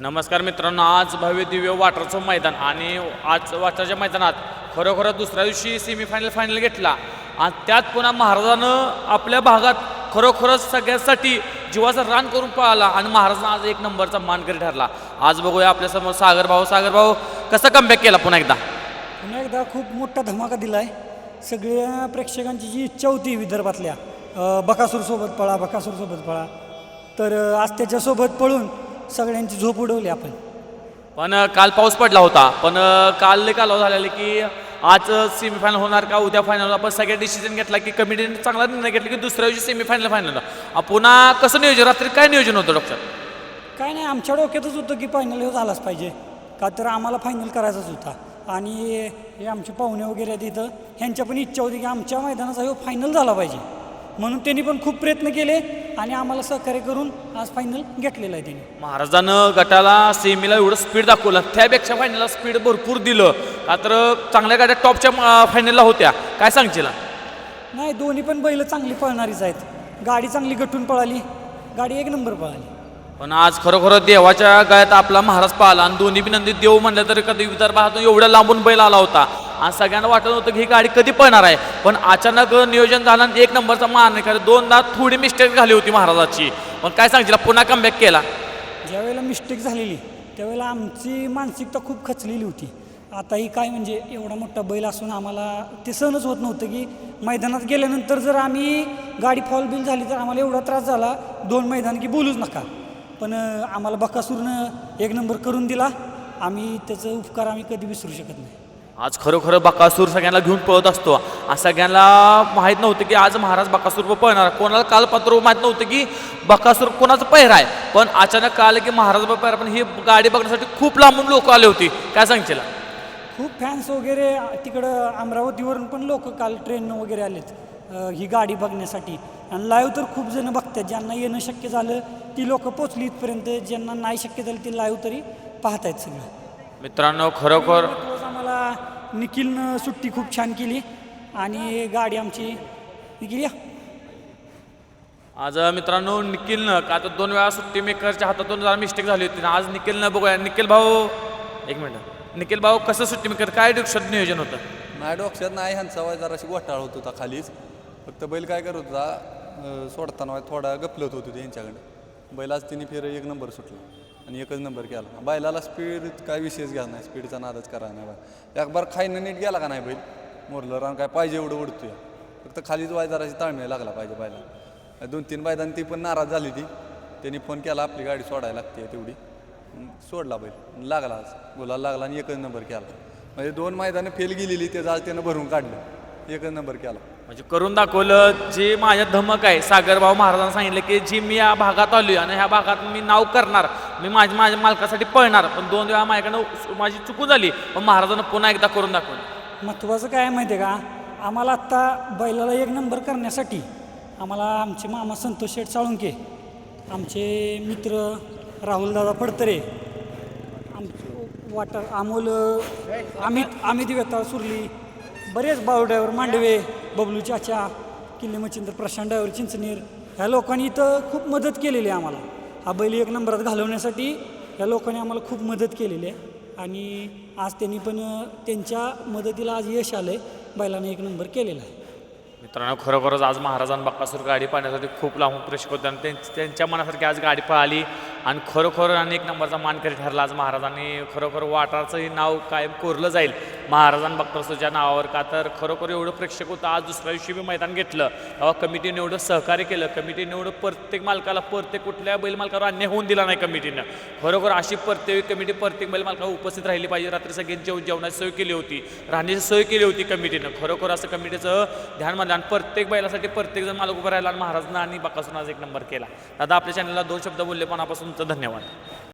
नमस्कार मित्रांनो आज भव्य दिव्य वाटरचं मैदान आणि आज वाटरच्या मैदानात खरोखर दुसऱ्या दिवशी सेमीफायनल फायनल घेतला. आणि त्यात पुन्हा महाराजानं आपल्या भागात खरोखरच सगळ्यांसाठी जीवाचा रान करून पळाला आणि महाराजांना आज एक नंबरचा मानकरी ठरला. आज बघूया आपल्यासमोर सागर भाऊ. सागर भाऊ कसा कमबॅक केला पुन्हा एकदा? पुन्हा एकदा खूप मोठा धमाका दिला आहे सगळ्या प्रेक्षकांची जी इच्छा होती विदर्भातल्या बकासूरसोबत पळा बकासूरसोबत पळा. तर आज त्याच्यासोबत पळून सगळ्यांची झोप उडवली आपण. पण काल पाऊस पडला होता. पण काल कालाव झालेला की आज सेमीफायनल होणार का? उद्या फायनल आपण सगळ्या डिसिजन घेतला की कमिटीने चांगला निर्णय घेतला की दुसऱ्या दिवशी सेमीफायनल फायनल पुन्हा कसं नियोजन? रात्री काय नियोजन होतं डॉक्टर काय नाही आमच्या डोक्यातच होतं की फायनल हे झालाच पाहिजे. का तर आम्हाला फायनल करायचाच होता. आणि हे आमचे पाहुणे वगैरे आहेत इथं ह्यांच्या पण इच्छा होती की आमच्या मैदानाचा हे फायनल झाला पाहिजे. म्हणून त्यांनी पण खूप प्रयत्न केले. आणि आम्हाला सहकार्य करून आज फायनल घेतलेलं आहे त्यांनी. महाराजानं गटाला सेमीला एवढं स्पीड दाखवलं. त्यापेक्षा फायनलला स्पीड भरपूर दिलं. का तर चांगल्या गाड्या टॉपच्या फायनलला होत्या. काय सांगशील? नाही दोन्ही पण बैल चांगली पळणारीच आहेत. गाडी चांगली गटून पळाली. गाडी एक नंबर पळाली. पण आज खरोखर देवाच्या गळ्यात आपला महाराज पाहिला आणि दोन्ही बी नंदी देव म्हणलं तर कधी विदर्भातून एवढ्या लांबून बैल आला होता. आणि सगळ्यांना वाटत होतं की ही गाडी कधी पळणार आहे. पण अचानक नियोजन झालं आणि एक नंबरचा मान कारण दोनदा थोडी मिस्टेक झाली होती महाराजाची. पण काय सांगितलं पुन्हा कमबॅक केला. ज्यावेळेला मिस्टेक झालेली त्यावेळेला आमची मानसिकता खूप खचलेली होती. आता ही काय म्हणजे एवढा मोठा बैल असून आम्हाला ते सहनच होत नव्हतं की मैदानात गेल्यानंतर जर आम्ही गाडी फॉल बिल झाली तर आम्हाला एवढा त्रास झाला दोन मैदान की बोलूच नका. पण आम्हाला बकासूरनं एक नंबर करून दिला. आम्ही त्याचं उपकार आम्ही कधी विसरू शकत नाही. आज खरोखर बकासूर सगळ्यांना घेऊन पळत असतो. सगळ्यांना माहीत नव्हतं की आज महाराज बकासूर पळणार. कोणाला काल पत्र माहीत नव्हतं की बकासूर कोणाचं पहिरा आहे. पण अचानक कळालं की महाराज पहिरा पण ही गाडी बघण्यासाठी खूप लांबून लोक आले होती. काय सांगशील? खूप फॅन्स वगैरे तिकडं अमरावतीवरून पण लोक काल ट्रेननं वगैरे आलेत ही गाडी बघण्यासाठी. आणि लाईव्ह तर खूप जण बघतात. ज्यांना येणं शक्य झालं ती लोक पोचली इथपर्यंत. ज्यांना नाही शक्य झालं ती लाईव्ह तरी पाहतायत सगळं. मित्रांनो खरोखर निखिलनं सुट्टी खूप छान केली आणि गाडी आमची निखिल या आज मित्रांनो निखिलनं का तर दोन वेळा सुट्टी मेकरच्या हातातून जरा मिस्टेक झाली होती. आज निखिलनं बघूया. निखिल भाऊ एक मिनिट. निखिल भाऊ कसं सुट्टी मेकर? काय डिक्शन नियोजन होतं? माझ्या डोक्यात नाही. ह्यांचा वय जराशी घोटाळ होत होता खालीच. फक्त बैल काय करत होता सोडताना थोडा गपलत होत होते यांच्याकडे. बैल आज तिने फेर एक नंबर सुटला. आणि एकच नंबर केला. बैलाला स्पीड काय विशेष घ्या नाही. स्पीडचा नादच करा नाही बा. एक बार खाईनं नीट गेला का नाही बैल? मोरलं रान काय पाहिजे एवढं उडतोय. फक्त खालीच वायदाराची ताळमेळ लागला पाहिजे बायला दोन तीन बायदान ती पण नाराज झाली ती. त्यांनी फोन केला आपली गाडी सोडायला लागते तेवढी. सोडला बैल. लागला आज. बोलायला लागला आणि एकच नंबर केला. म्हणजे दोन मैदानं फेल गेलेली ते आज त्यानं भरून काढलं. एकच नंबर केला. म्हणजे करून दाखवलं जे माझ्या धमक आहे सागरभाऊ महाराजांना सांगितलं की जी मी या भागात आलोय आणि ह्या भागात मी नाव करणार मी माझ्या माझ्या मालकासाठी पळणार पण दोन वेळा माझ्याकडनं माझी चुकून झाली. पण महाराजांना पुन्हा एकदा करून दाखवलं. महत्त्वाचं काय आहे माहिती आहे का? आम्हाला आत्ता बैलाला एक नंबर करण्यासाठी आम्हाला आमचे मामा संतोष शेठ साळुंके आमचे मित्र राहुलदादा फडतरे आमचे वाटर अमोल अमित अमित व्यता सुरली बरेच बाऊ ड्रायव्हर मांडवे बबलू चाचा किल्ले मच्छिंद्र प्रशांत ड्रायव्हर चिंचनेर ह्या लोकांनी इथं खूप मदत केलेली आहे आम्हाला. हा बैल एक नंबरात घालवण्यासाठी या लोकांनी आम्हाला खूप मदत केलेली आहे. आणि आज त्यांनी पण त्यांच्या मदतीला आज यश आलं आहे बैलाने एक नंबर केलेला आहे. मित्रांनो खरोखरच आज महाराजांना बाप्पासूर गाडी पाहण्यासाठी खूप लांबून प्रेक्षक होते आणि त्यां- त्यांच्या मनासारखी आज गाडी पळाली. आणि खरोखर आणि एक नंबरचा मानकरी ठरला आज महाराजांनी. खरोखर वाटारचंही नाव कायम कोरलं जाईल. महाराजां बक्कासूरच्या नावावर का तर खरोखर एवढं प्रेक्षक होतं आज दुसऱ्या दिवशी मी मैदान घेतलं. तेव्हा कमिटीने एवढं सहकार्य केलं. कमिटीने एवढं प्रत्येक मालकाला प्रत्येक कुठल्या बैलमालकावर अन्याय होऊन दिला नाही कमिटीनं. खरोखर अशी प्रत्येक कमिटी प्रत्येक बैलमालकावर उपस्थित राहिली पाहिजे. रात्री सगळी जेवण जेवणाची सोय केली होती. राहण्याची सोय केली होती कमिटीनं. खरोखर असं कमिटीचं ध्यान मानलं आणि प्रत्येक बैलासाठी प्रत्येक जण मालक उभं राहिला आणि महाराजांना आणि बकासून आज एक नंबर केला. दादा आपल्या चॅनलला दोन शब्द बोलले पण आपण तुमचं धन्यवाद.